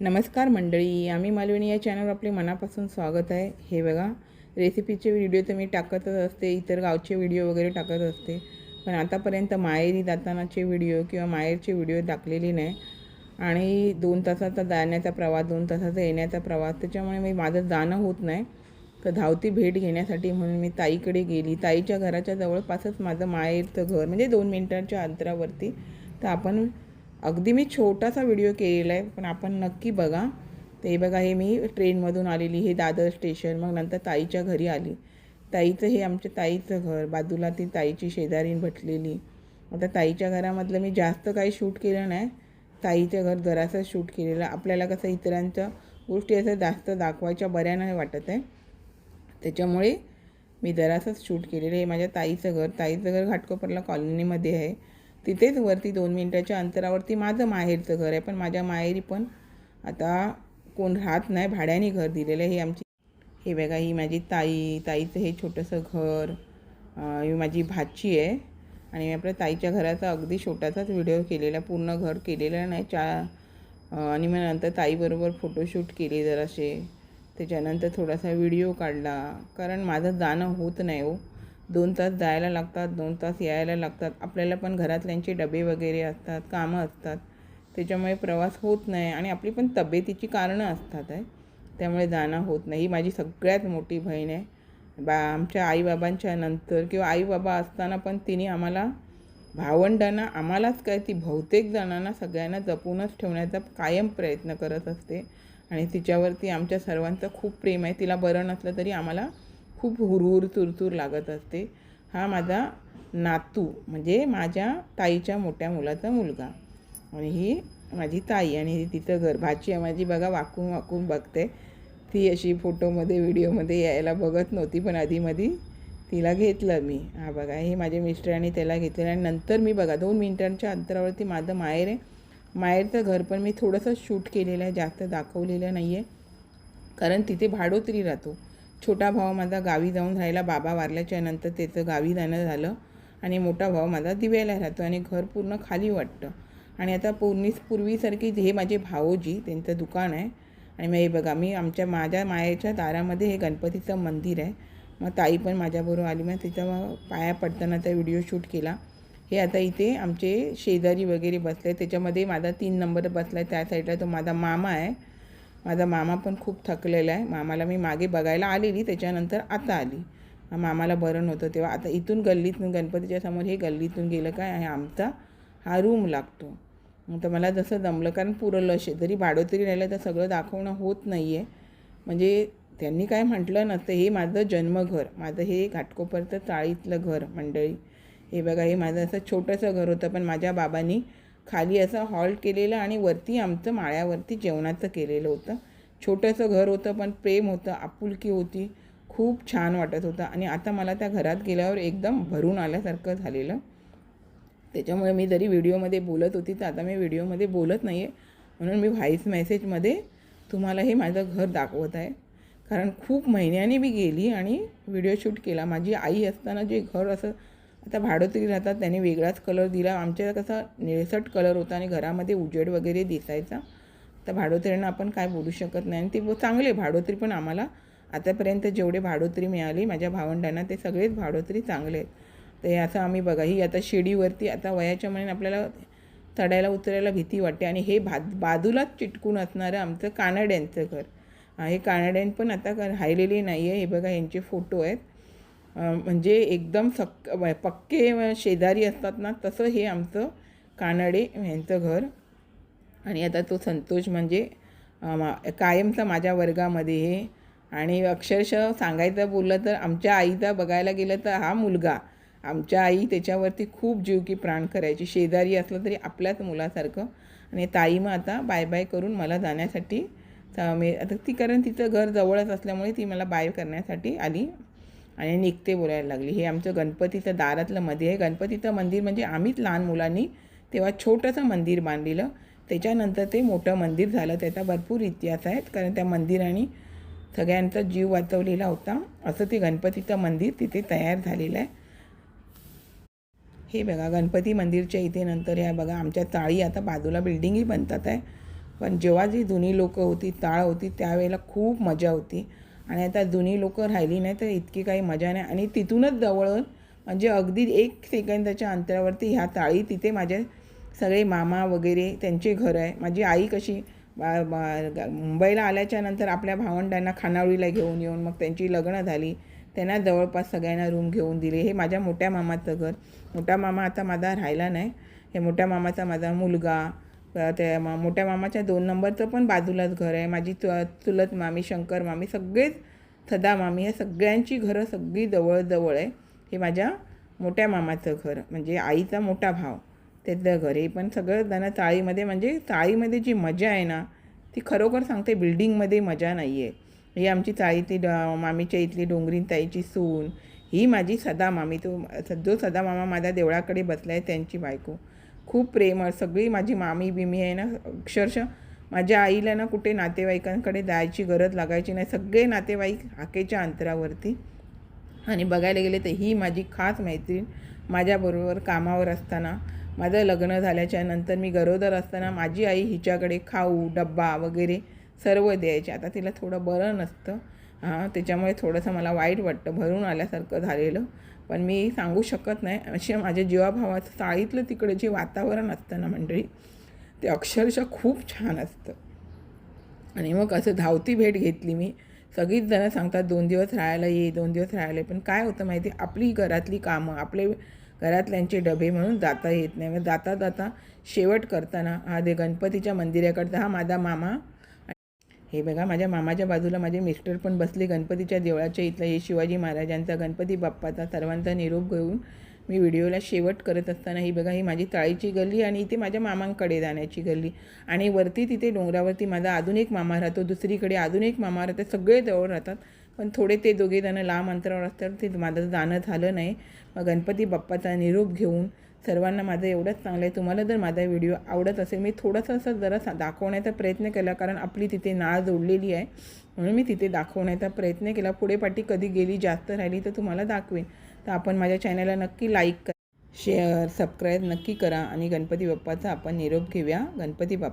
नमस्कार मंडळी आम्ही मालवणी या चॅनलवर आपले मनापासून स्वागत आहे. हे बघा रेसिपीचे व्हिडिओ तर मी टाकतच असते इतर गावचे व्हिडिओ वगैरे टाकत असते. पण आतापर्यंत माहेरी जातानाचे व्हिडिओ किंवा माहेरचे व्हिडिओ टाकलेले नाही. आणि दोन तासाचा जाण्याचा प्रवास दोन तासाचा येण्याचा प्रवास त्याच्यामुळे मी माझं जाणं होत नाही. तर धावती भेट घेण्यासाठी म्हणून मी ताईकडे गेली. ताईच्या घराच्या जवळपासच माझं माहेरचं घर म्हणजे दोन मिनटांच्या अंतरावरती. तर आपण अगदी मी छोटासा व्हिडिओ केलेला आहे पण आपण नक्की बघा. ते बघा हे मी ट्रेनमधून आलेली हे दादर स्टेशन मग नंतर ताईच्या घरी आली. ताईचं हे आमच्या ताईचं घर बाजूला ती ताईची शेजारीन भटलेली. आता ताईच्या घरामधलं मी जास्त काही शूट केलं नाही. ताईच्या घर जरासं शूट केलेलं. आपल्याला कसं इतरांच्या गोष्टी असं जास्त दाखवायच्या बऱ्या नाही वाटत आहे. त्याच्यामुळे मी जरासंच शूट केलेलं आहे. माझ्या ताईचं घर. ताईचं घर घाटकोपरला कॉलनीमध्ये आहे. तिथेच वरती दोन मिनटाच्या अंतरावरती माझं माहेरचं घर आहे पण माझ्या माहेरी पण आता कोण राहत नाही भाड्याने घर दिलेलं आहे आमची. हे बघा ही माझी ताई ताईचं हे छोटंसं घर ही माझी भाची आहे. आणि मी आपल्या ताईच्या घराचा अगदी छोटासाच व्हिडिओ केलेला पूर्ण घर केलेलं नाही. चा आणि मग नंतर ताईबरोबर फोटोशूट केले जरासे. त्याच्यानंतर थोडासा व्हिडिओ काढला. कारण माझं जाणं होत नाही हो. दोन तास जायला लागतात दोन तास यायला लागतात. आपल्याला पण घरातल्यांचे डबे वगैरे असतात कामं असतात. त्याच्यामुळे प्रवास होत नाही आणि आपली पण तब्येतीची कारणं असतात आहे त्यामुळे जाणं होत नाही. ही माझी सगळ्यात मोठी बहीण आहे. बा आमच्या आईबाबांच्या नंतर किंवा आईबाबा असताना पण तिने आम्हाला भावंडांना आम्हालाच काय ती बहुतेक जणांना सगळ्यांना जपूनच ठेवण्याचा कायम प्रयत्न करत असते. आणि तिच्यावरती आमच्या सर्वांचं खूप प्रेम आहे. तिला बरं नसलं तरी आम्हाला खूप हुरहुर तुरतूर लागत असते. हा माझा नातू म्हणजे माझ्या ताईच्या मोठ्या मुलाचा मुलगा. आणि ही माझी ताई आणि ही तिचं घर. भाची आहे माझी बघा वाकून वाकून बघते. ती अशी फोटोमध्ये व्हिडिओमध्ये यायला बघत नव्हती पण आधीमध्ये तिला घेतलं मी. हा बघा हे माझे मिस्टरांनी त्याला घेतलेलं आणि नंतर मी बघा दोन मिनिटांच्या अंतरावरती माझं माहेर आहे. माहेरचं घर पण मी थोडंसं शूट केलेलं आहे जास्त दाखवलेलं नाही आहे कारण तिथे भाडोत्री राहतो. छोटा भाऊ माझा गावी जाऊन राहिला बाबा वारल्याच्या नंतर त्याचं गावी जाणं झालं आणि मोठा भाऊ माझा दिव्याला राहतो आणि घर पूर्ण खाली वाटतं. आणि आता पूर्णीच पूर्वीसारखी हे माझे भाऊजी त्यांचं दुकान आहे. आणि मग हे बघा मी आमच्या माझ्या मायेच्या दारामध्ये हे गणपतीचं मंदिर आहे. मग ताई पण माझ्याबरोबर आली मग तिचा मग पाया पडतानाचा व्हिडिओ शूट केला. हे आता इथे आमचे शेजारी वगैरे बसले त्याच्यामध्ये माझा तीन नंबर बसला आहे. त्या साईडला तो माझा मामा आहे. माझा मामा पण खूप थकलेला आहे. मामाला मी मागे बघायला आलेली त्याच्यानंतर आता आली. मामाला बरं नव्हतं तेव्हा. आता इथून गल्लीतून गणपतीच्या समोर हे गल्लीतून गेलं काय आणि आमचा? हा रूम लागतो. मग तर मला जसं जमलं कारण पुरलं शे जरी भाडोतरी राहिलं तर सगळं दाखवणं होत नाही आहे म्हणजे त्यांनी काय म्हटलं नसतं. हे माझं जन्मघर. माझं हे घाटकोपरचं चाळीतलं घर मंडळी. हे बघा हे माझं असं छोटंसं घर होतं. पण माझ्या बाबांनी खाली असं हॉल केलेलं आणि वरती आमचं माळ्यावरती जेवणाचं केलेलं होतं. छोटंसं घर होतं पण प्रेम होतं आपुलकी होती. खूप छान वाटत होतं. आणि आता मला त्या घरात गेल्यावर एकदम भरून आल्यासारखं झालेलं. त्याच्यामुळे मी जरी व्हिडिओमध्ये बोलत होती तर आता मी व्हिडिओमध्ये बोलत नाही आहे म्हणून मी व्हॉईस मेसेजमध्ये तुम्हाला हे माझं घर दाखवत आहे. कारण खूप महिन्याने मी गेली आणि व्हिडिओ शूट केला. माझी आई असताना जे घर असं आता भाडोत्री राहतात त्यांनी वेगळाच कलर दिला. आमच्या कसा निळसट कलर होता आणि घरामध्ये उजेड वगैरे दिसायचा. तर भाडोत्रींना आपण काय बोलू शकत नाही. आणि ते चांगले भाडोत्री पण आम्हाला आतापर्यंत जेवढे भाडोत्री मिळाली माझ्या भावंडांना ते सगळेच भाडोत्री चांगले आहेत. तर हे असं आम्ही बघा ही आता शिडीवरती आता वयाच्या म्हणून आपल्याला चढायला उतरायला भीती वाटते. आणि हे भा बाजूलाच चिटकून असणारं आमचं कानड्यांचं घर. हे कानड्यान पण आता हायलेले नाही आहे हे बघा यांचे फोटो आहेत. म्हणजे एकदम सक पक्के शेजारी असतात ना तसं हे आमचं कानडे यांचं घर. आणि आता तो संतोष म्हणजे मा- कायमचा माझ्या वर्गामध्ये हे. आणि अक्षरशः सांगायचं बोललं तर आमच्या आईचा बघायला गेलं तर हा मुलगा. आमच्या आई त्याच्यावरती खूप जीव की प्राण करायची. शेजारी असलं तरी आपल्याच मुलासारखं. आणि ताई मग आता बाय बाय करून मला जाण्यासाठी मी आता ती कारण तिचं घर जवळच असल्यामुळे ती मला बाय करण्यासाठी आली. आणि निघते बोलायला लागली. हे आमचं गणपतीचं दारातलं मध्ये आहे. गणपतीचं मंदिर म्हणजे आम्हीच लहान मुलांनी तेव्हा छोटंसं मंदिर बांधलेलं. त्याच्यानंतर ते मोठं मंदिर झालं. त्याचा भरपूर इतिहास आहेत. कारण त्या मंदिराने सगळ्यांचा जीव वाचवलेला होता. असं ते गणपतीचं मंदिर तिथे तयार झालेलं आहे. हे बघा गणपती मंदिरच्या इथे नंतर या बघा आमच्या चाळी आता बाजूला बिल्डिंगही बनतात आहे. पण जेव्हा जी जुनी लोकं होती ताळ होती त्यावेळेला खूप मजा होती. आणि आता जुनी लोकं राहिली नाही तर इतकी काही मजा नाही. आणि तिथूनच जवळून म्हणजे अगदी एक सेकंदाच्या अंतरावरती ह्या ताळी तिथे माझे सगळे मामा वगैरे त्यांचे घर आहे. माझी आई कशी बा बा मुंबईला आल्याच्यानंतर आपल्या भावंडांना खानावळीला घेऊन येऊन मग त्यांची लग्न झाली. त्यांना जवळपास सगळ्यांना रूम घेऊन दिले. हे माझ्या मोठ्या मामाचं घर. मोठा मामा आता माझा राहिला नाही. हे मोठ्या मामाचा माझा मुलगा त्या मा मोठ्या मामाच्या दोन नंबरचं पण बाजूलाच घर आहे. माझी चु चुलत मामी शंकर मामी सगळेच सदा मामी हे सगळ्यांची घरं सगळी जवळजवळ आहे. हे माझ्या मोठ्या मामाचं घर म्हणजे आईचा मोठा भाव त्याचं घर हे पण सगळं जण चाळीमध्ये म्हणजे चाळीमध्ये जी मजा आहे ना ती खरोखर सांगते बिल्डिंगमध्ये मजा नाही आहे. ही आमची चाळीतली ड मामीच्या इथली डोंगरीन ताईची सून ही माझी सदा मामी. तो जो सदा मामा माझ्या देवळाकडे बसला आहे त्यांची बायको. खूप प्रेमळ सगळी माझी मामी बिमी आहे ना अक्षरशः. माझ्या आईला ना कुठे नातेवाईकांकडे जायची गरज लागायची नाही. सगळे नातेवाईक हाकेच्या अंतरावरती. आणि बघायला गेले तर ही माझी खास मैत्रीण माझ्याबरोबर कामावर असताना माझं लग्न झाल्याच्यानंतर मी गरोदर असताना माझी आई हिच्याकडे खाऊ डब्बा वगैरे सर्व द्यायचे. आता तिला थोडं बरं नसतं. त्याच्यामुळे थोडंसं मला वाईट वाटतं भरून आल्यासारखं झालेलं. पण मी सांगू शकत नाही. असे माझ्या जीवाभावाचं चाळीतलं तिकडे जे वातावरण असतं ना मंडळी ते अक्षरशः खूप छान असतं. आणि मग असं धावती भेट घेतली मी. सगळीच जणं सांगतात दोन दिवस राहायला ये दोन दिवस राहायला पण काय होतं माहिती आहे, आपली घरातली कामं आपले घरातल्यांचे डबे म्हणून जाता येत नाही. मग जाता जाता शेवट करताना हा दे गणपतीच्या मंदिराकडचा हा माझा मामा हे बघा माझ्या मामाच्या बाजूला माझे मिस्टर पण बसले गणपतीच्या देवळाच्या इथलं हे शिवाजी महाराजांचा गणपती बाप्पाचा सर्वांचा निरोप घेऊन मी व्हिडिओला शेवट करत असताना ही बघा ही माझी तळीची गल्ली आणि इथे माझ्या मामांकडे जाण्याची गल्ली. आणि वरती तिथे डोंगरावरती माझा अजून एक मामा राहतो दुसरीकडे अजून एक मामा राहतात सगळे जवळ राहतात. पण थोडे ते दोघे जण लांब अंतरावर असतात ते माझं जाणं झालं नाही. मग गणपती बाप्पाचा निरोप घेऊन सर्वांना माझं एवढंच चांगलं आहे. तुम्हाला जर माझा व्हिडिओ आवडत असेल मी थोडंसं असं जरा सा दाखवण्याचा प्रयत्न केला कारण आपली तिथे नाळ जोडलेली आहे. म्हणून मी तिथे दाखवण्याचा प्रयत्न केला. पुढे पाठी कधी गेली जास्त राहिली तर तुम्हाला दाखवेन. तर आपण माझ्या चॅनलला नक्की लाईक करा शेअर सबस्क्राईब नक्की करा आणि गणपती बाप्पाचा आपण निरोप घेऊया. गणपती बाप्पा